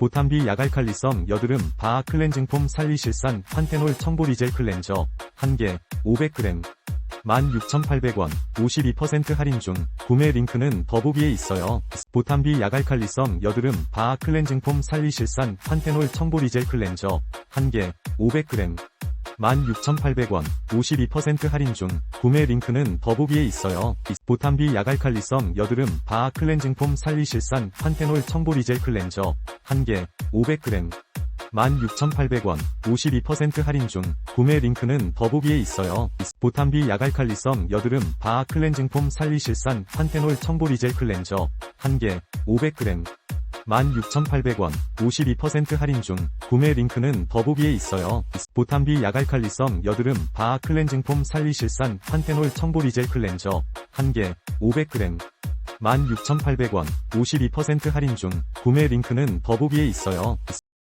보탐비 야갈칼리성 여드름 바아 클렌징 폼 살리실산 판테놀 청보리젤 클렌저 1개 500g 16,800원 52% 할인 중. 구매 링크는 더보기에 있어요. 보탐비 야갈칼리성 여드름 바아 클렌징 폼 살리실산 판테놀 청보리젤 클렌저 1개 500g 16,800원 52% 할인 중. 구매 링크는 더보기에 있어요. 보탐비 야갈칼리성 여드름 바아 클렌징 폼 살리실산 판테놀 청보리젤 클렌저 1개 500g 16,800원 52% 할인 중 구매 링크는 더보기에 있어요. 보탐비 야갈칼리성 여드름 바아 클렌징 폼 살리실산 판테놀 청보리젤 클렌저. 1개 500g 16,800원 52% 할인 중 구매 링크는 더보기에 있어요. 보탐비 야갈칼리성 여드름 바아 클렌징 폼 살리실산 판테놀 청보리젤 클렌저. 1개 500g 16,800원 52% 할인 중 구매 링크는 더보기에 있어요.